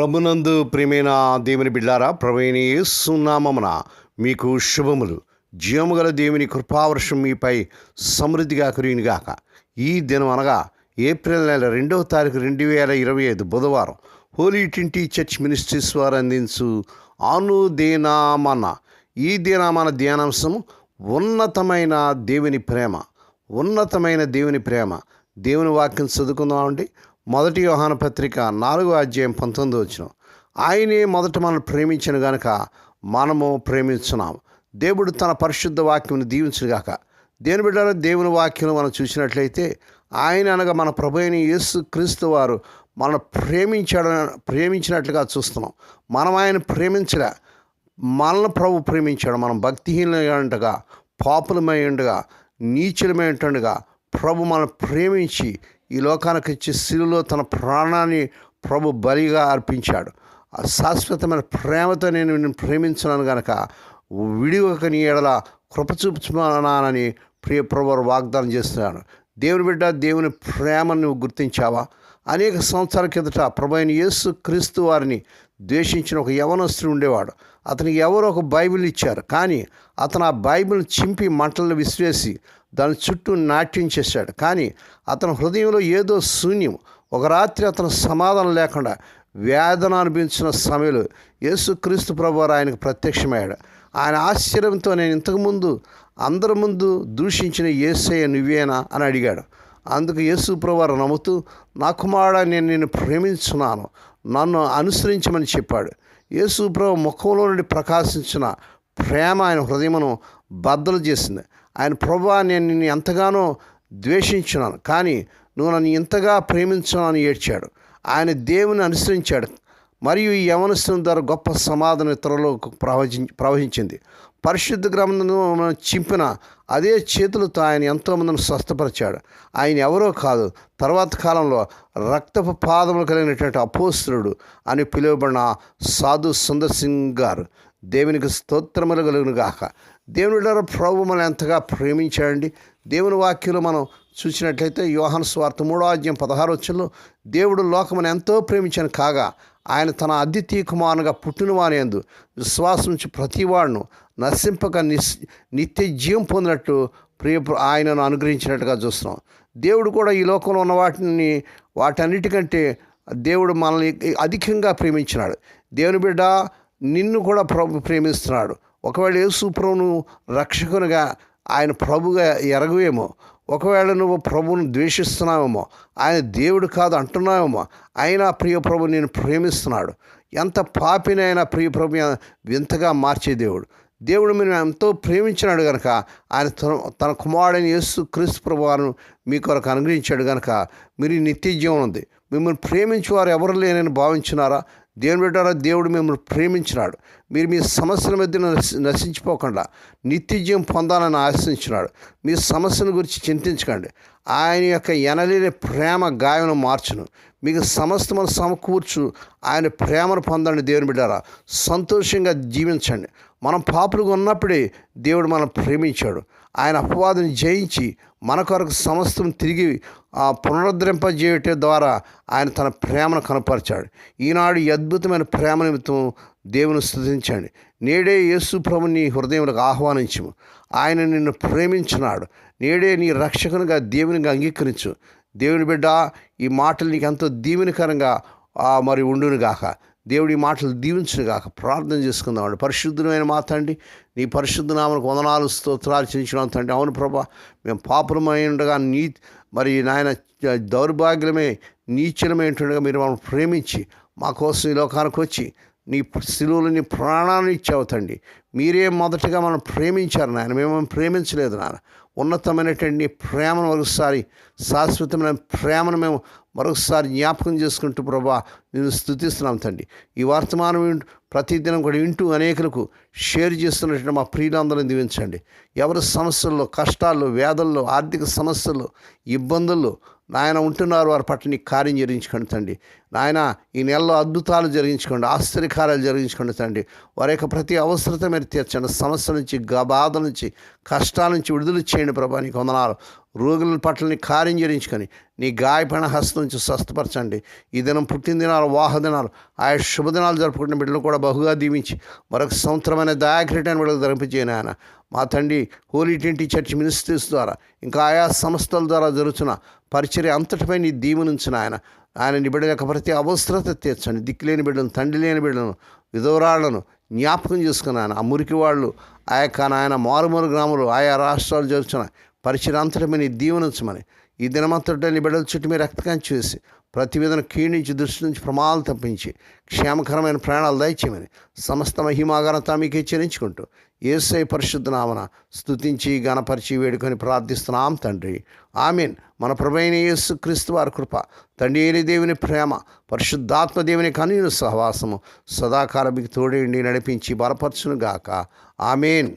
ప్రభునందు ప్రియమైన దేవుని బిడ్డారా ప్రవీణి సున్నామమున మీకు శుభములు. జీవము గల దేవుని కృపావర్షం మీపై సమృద్ధిగా కురియునిగాక ఈ దినం అనగా ఏప్రిల్ నెల రెండవ తారీఖు రెండు వేల ఇరవై ఐదు బుధవారం హోలీ ట్వంటీ చర్చ్ మినిస్ట్రీస్ వారు అందించు అనుదేనామన. ఈ దినామన ధ్యానాంశము ఉన్నతమైన దేవుని ప్రేమ. ఉన్నతమైన దేవుని ప్రేమ. దేవుని వాక్యం చదువుకుందామండి. మొదటి యోహాన పత్రిక నాలుగో అధ్యాయం పంతొమ్మిది వచ్చిన ఆయనే మొదట మనల్ని ప్రేమించిన గనక మనము ప్రేమించున్నాం దేవుడు తన పరిశుద్ధ వాక్యం దీవించుగాక దేని బిడ్డారో దేవుని వాక్యం మనం చూసినట్లయితే ఆయన అనగా మన ప్రభు అయిన యేసు క్రీస్తు వారు మనం ప్రేమించాడు ప్రేమించినట్లుగా చూస్తున్నాం. మనం ఆయన ప్రేమించలే. మనల్ని ప్రభు ప్రేమించాడు. మనం భక్తిహీనమై ఉండగా పాపులమై ఉండగా నీచులమై ఉంటుండగా ప్రభు మనం ప్రేమించి ఈ లోకానికి ఇచ్చి శిలులో తన ప్రాణాన్ని ప్రభు బలిగా అర్పించాడు. ఆ శాశ్వతమైన ప్రేమతో నేను నిన్ను ప్రేమించున్నాను గనక విడివక నీ ఎడల కృపచూపుచున్నానని ప్రియ ప్రభు వాగ్దానం చేస్తున్నాను దేవుని బిడ్డ దేవుని ప్రేమను నువ్వు గుర్తించావా? అనేక సంవత్సరాల కిందట ప్రభు అయిన యేసు క్రీస్తు వారిని ద్వేషించిన ఒక యవనస్తుడు ఉండేవాడు. అతనికి ఎవరో ఒక బైబిల్ ఇచ్చారు. కానీ అతను ఆ బైబిల్ చింపి మంటలను విసిరేసి దాని చుట్టూ నాట్యం చేశాడు. కానీ అతని హృదయంలో ఏదో శూన్యం. ఒక రాత్రి అతను సమాధానం లేకుండా వేదన అనిపించిన సమయంలో యేసుక్రీస్తు ప్రభు ఆయనకు ప్రత్యక్షమయ్యాడు. ఆయన ఆశ్చర్యంతో నేను ఇంతకుముందు అందరి ముందు దూషించిన ఏసయ్య నువ్వేనా అని అడిగాడు. అందుకు యేసు ప్రభువారు నమ్ముతూ నా కుమారుడా నేను నిన్ను ప్రేమించున్నాను. నన్ను అనుసరించమని చెప్పాడు. యేసు ప్రభు ముఖంలో నుండి ప్రకాశించిన ప్రేమ ఆయన హృదయమును బద్దలు చేసింది. ఆయన ప్రభా నేను నిన్ను ఎంతగానో ద్వేషించున్నాను కానీ నువ్వు నన్ను ఇంతగా ప్రేమించున్నాను ఏడ్చాడు. ఆయన దేవుని అనుసరించాడు. మరియు ఈ యవనస్తుని ద్వారా గొప్ప సమాధానం ఇతరులకు ప్రవహి ప్రవహించింది. పరిశుద్ధ గ్రంథం చింపిన అదే చేతులతో ఆయన ఎంతోమందిని స్వస్థపరిచాడు. ఆయన ఎవరో కాదు తర్వాత కాలంలో రక్తపు పాదములు కలిగినటువంటి అపోస్తుడు అని పిలువబడిన సాధు సుందర్ సింగ్ గారు. దేవునికి స్తోత్రములు కలుగును గాక. దేవుని ద్వారా ప్రభు మనం ఎంతగా ప్రేమించాడండి. దేవుని వాక్యంలో మనం చూసినట్లయితే యోహన్ స్వార్థ మూడో అధ్యాయం పదహారు వచ్చంలో దేవుడు లోకమును ఎంతో ప్రేమించాను కాగా ఆయన తన అద్వితీయ కుమారునిగా పుట్టినవాని విశ్వాసించి విశ్వాసం నుంచి ప్రతివాడును నశింపక నిస్ నిత్య జీవం పొందినట్టు ప్రియ ఆయనను అనుగ్రహించినట్టుగా చూస్తున్నాం. దేవుడు కూడా ఈ లోకంలో ఉన్న వాటిని వాటన్నిటికంటే దేవుడు మనల్ని అధికంగా ప్రేమించినాడు. దేవుని బిడ్డ నిన్ను కూడా ప్రభు ప్రేమిస్తున్నాడు. ఒకవేళ యేసు ప్రభును రక్షకునిగా ఆయన ప్రభుగా ఎరగవేమో ఒకవేళ నువ్వు ప్రభువును ద్వేషిస్తున్నావేమో ఆయన దేవుడు కాదు అంటున్నావేమో అయినా ప్రియ ప్రభు నేను ప్రేమిస్తున్నాడు. ఎంత పాపినైనా ప్రియ ప్రభు వింతగా మార్చే దేవుడు. దేవుడు మీరు ఎంతో ప్రేమించినాడు కనుక ఆయన తన తన కుమారుడైన యేసు క్రీస్తు ప్రభువారు మీ కొరకు అనుగ్రహించాడు కనుక మీరు నిత్య జీవనం ఉంది. మిమ్మల్ని ప్రేమించేవారు ఎవరు లేనని భావించినారా? దేవుని బిడ్డారా దేవుడు మిమ్మల్ని ప్రేమించినాడు. మీరు మీ సమస్యల మధ్య నశించిపోకుండా నిత్యజీవం పొందాలని ఆశించినాడు. మీ సమస్యను గురించి చింతించకండి. ఆయన యొక్క ఎనలేని ప్రేమ గాయను మార్చును. మీకు సమస్తమని సమకూర్చు. ఆయన ప్రేమను పొందండి దేవుని బిడ్డారా. సంతోషంగా జీవించండి. మనం పాపులుగా ఉన్నప్పుడే దేవుడు మనం ప్రేమించాడు. ఆయన అపవాదిని జయించి మన కొరకు సమస్తం తిరిగి పునరుద్ధరింపజేయటం ద్వారా ఆయన తన ప్రేమను కనపరిచాడు. ఈనాడు ఈ అద్భుతమైన ప్రేమ నిమిత్తం దేవుని స్థుతించండి. నేడే యేసు ప్రభుని హృదయంలోకి ఆహ్వానించము. ఆయన నిన్ను ప్రేమించినాడు. నేడే నీ రక్షకునిగా దేవునిగా అంగీకరించు. దేవుని బిడ్డ ఈ మాటలు నీకు ఎంతో దీవెనకరంగా మరి ఉండునుగాక. దేవుడి మాటలు దీవించునుగాక. ప్రార్థన చేసుకుందామండి పరిశుద్ధమైన మాట అండి నీ పరిశుద్ధ నామకు వందనాలు స్తోత్రాలు చెల్లించిన తండ్రి. అవును ప్రభా మేము పాపులమై ఉండగా నీ మరి నాయన దౌర్భాగ్యమే నీచలమై ఉంటుండగా మీరు మమ్మల్ని ప్రేమించి మా కోసం ఈ లోకానికి వచ్చి నీ శిలువులని నీ ప్రాణాన్ని ఇచ్చావు తండ్రి. మీరే మొదటగా మనం ప్రేమించారు నాయన. మేము ప్రేమించలేదు నాన్న ఉన్నతమైనటువంటి నీ ప్రేమను మరొకసారి శాశ్వతమైన ప్రేమను మేము మరొకసారి జ్ఞాపకం చేసుకుంటూ ప్రభా నేను స్థుతిస్తున్నాం తండ్రి. ఈ వర్తమానం ప్రతిదినం కూడా వింటూ అనేకులకు షేర్ చేస్తున్నట్టు మా ప్రియులందరిని దీవించండి. ఎవరి సమస్యల్లో కష్టాల్లో వేదల్లో ఆర్థిక సమస్యల్లో ఇబ్బందుల్లో నాయన ఉంటున్నారు వారి పట్ల నీ కార్యం జరిగించుకోండి తండ్రి. నాయన ఈ నెలలో అద్భుతాలు జరిగించుకోండి ఆశ్చర్యకార్యాలు జరిగించుకోండి తండ్రి. వారి యొక్క ప్రతి అవసరత మీరు తీర్చండి. సమస్య నుంచి బాధ నుంచి కష్టాల నుంచి విడుదల చేయండి ప్రభా. నీకు వందనాలు. రోగుల పట్ల నీ కార్యం జరించుకొని నీ గాయపడిన హస్తం నుంచి స్వస్థపరచండి. ఈ దినం పుట్టినదినాలు వాహదినాలు ఆయా శుభదినాలు జరుపుకుంటున్న బిడ్డలు కూడా బహుగా దీవించి మరొక సంవత్సరమైన దయాక్రీటాన్ని బిడ్డలు ధరింపజేయను ఆయన మా తండ్రి హోలీ ట్వంటీ చర్చ్ మినిస్ట్రీస్ ద్వారా ఇంకా ఆయా సంస్థల ద్వారా జరుగుతున్న పరిచర్య అంతటిపై నీ దీవెనుంచిన ఆయన. ఆయన నీ బిడ్డల యొక్క ప్రతి అవసరత తీర్చండి. దిక్కులేని బిడ్డలను తండ్రి లేని బిడ్డలను విధవరాళ్ళను జ్ఞాపకం చేసుకున్నాను ఆ మురికి వాళ్ళు ఆ యొక్క నాయన మారుమూరు గ్రాములు ఆయా రాష్ట్రాలు జరుగుతున్న పరిచయం అంతటి నీ దీవెనుంచమని ఈ దినమంతటి నీ బిడ్డల చుట్టూ మీరు రక్తకాంచి చేసి ప్రతి విధన క్షీణించి దృష్టి నుంచి ప్రమాదాలు తప్పించి క్షేమకరమైన ప్రాణాలు దయచేయమని సమస్త మహిమాగనత మీకే చెల్లించుకుంటూ ఏసై పరిశుద్ధ నామన స్తుతించి గణపరిచి వేడుకొని ప్రార్థిస్తున్నాం తండ్రి. ఆమెన్. మన ప్రభైన యేసు క్రీస్తు వారి కృప తండ్రి అయిన దేవుని ప్రేమ పరిశుద్ధాత్మ దేవుని కనీను సహవాసము సదాకాల మీకు తోడేండి నడిపించి బలపరచును గాక ఆమెన్.